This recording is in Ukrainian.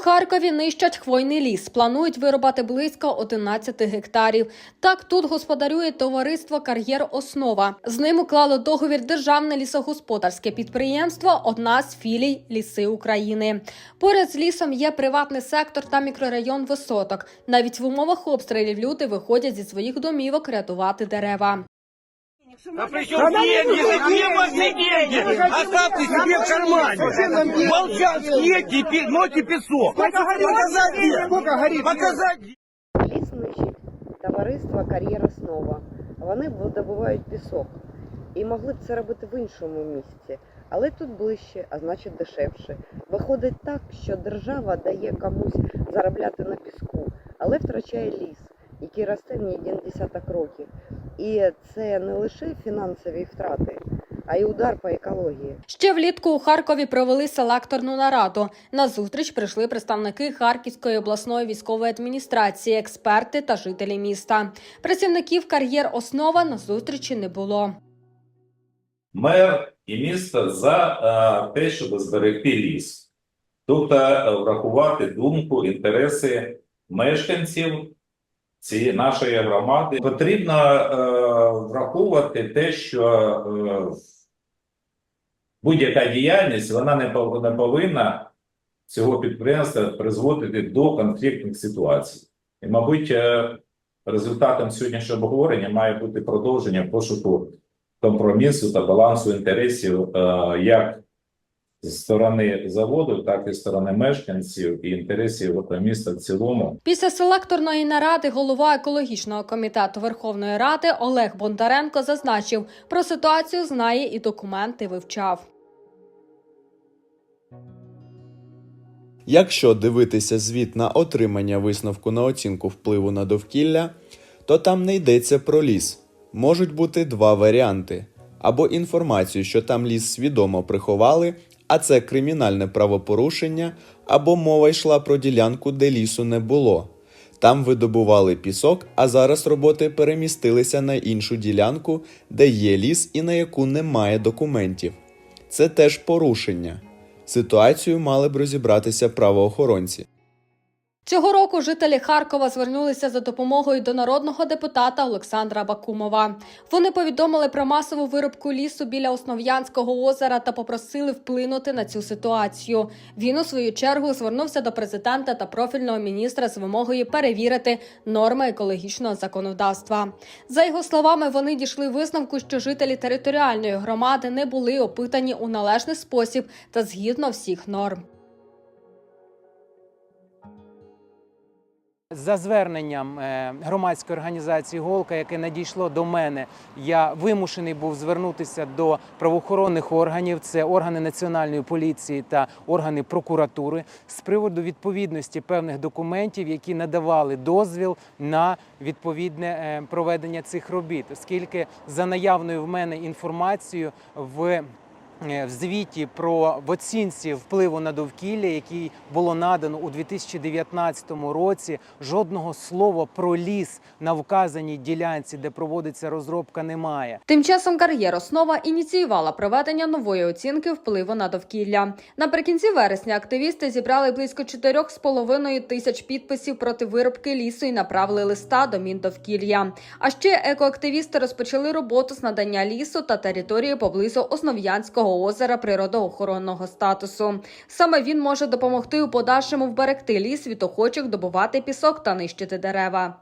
Харкові нищать хвойний ліс. Планують вирубати близько 11 гектарів. Так тут господарює товариство Кар'єр Основа. З ним уклало договір державне лісогосподарське підприємство, одна з філій Ліси України. Поряд з лісом є приватний сектор та мікрорайон висоток. Навіть в умовах обстрілів люди виходять зі своїх домівок рятувати дерева. А при чем деньги? Где ваши деньги? Оставьте себе в кармане. Молчат, съедьте, мойте песок. Показать где? Показать где? Ліс нищить товариство Кар'єр Основа. Вони видобувають пісок. І могли б це робити в іншому місці, але тут ближче, а значить дешевше. Виходить так, що держава дає комусь заробляти на піску, але втрачає ліс, який росте не один десяток років. І це не лише фінансові втрати, а й удар по екології. Ще влітку у Харкові провели селекторну нараду. На зустріч прийшли представники Харківської обласної військової адміністрації, експерти та жителі міста. Працівників кар'єр основа на зустрічі не було. мер і місто за е, те, щоб зберегти ліс, тобто е, врахувати думку, інтереси мешканців цієї нашої громади. Потрібно е, враховувати те, що е, будь-яка діяльність вона не повинна цього підприємства призводити до конфліктних ситуацій. І, мабуть, е, результатом сьогоднішнього обговорення має бути продовження пошуку компромісу та балансу інтересів е, як з сторони заводу, так і сторони мешканців і інтересів міста в цілому. Після селекторної наради голова екологічного комітету Верховної Ради Олег Бондаренко зазначив, про ситуацію знає і документи вивчав. Якщо дивитися звіт на отримання висновку на оцінку впливу на довкілля, то там не йдеться про ліс. Можуть бути два варіанти: або інформацію, що там ліс свідомо приховали, а це кримінальне правопорушення, або мова йшла про ділянку, де лісу не було. Там видобували пісок, а зараз роботи перемістилися на іншу ділянку, де є ліс і на яку немає документів. Це теж порушення. Ситуацію мали б розібратися правоохоронці. Цього року жителі Харкова звернулися за допомогою до народного депутата Олександра Бакумова. Вони повідомили про масову вирубку лісу біля Основ'янського озера та попросили вплинути на цю ситуацію. Він у свою чергу звернувся до президента та профільного міністра з вимогою перевірити норми екологічного законодавства. За його словами, вони дійшли висновку, що жителі територіальної громади не були опитані у належний спосіб та згідно всіх норм. За зверненням е, громадської організації Голка, яке надійшло до мене, я вимушений був звернутися до правоохоронних органів, це органи національної поліції та органи прокуратури з приводу відповідності певних документів, які надавали дозвіл на відповідне е, проведення цих робіт, оскільки за наявною в мене інформацією в в звіті про в оцінці впливу на довкілля, який було надано у 2019 році, жодного слова про ліс на вказаній ділянці, де проводиться розробка, немає. Тим часом кар'єр основа ініціювала проведення нової оцінки впливу на довкілля. Наприкінці вересня активісти зібрали близько 4,5 тисяч підписів проти вирубки лісу і направили листа до Міндовкілля. А ще екоактивісти розпочали роботу з надання лісу та території поблизу Основ'янського озера природоохоронного статусу. Саме він може допомогти у подальшому вберегти ліс від охочих добувати пісок та нищити дерева.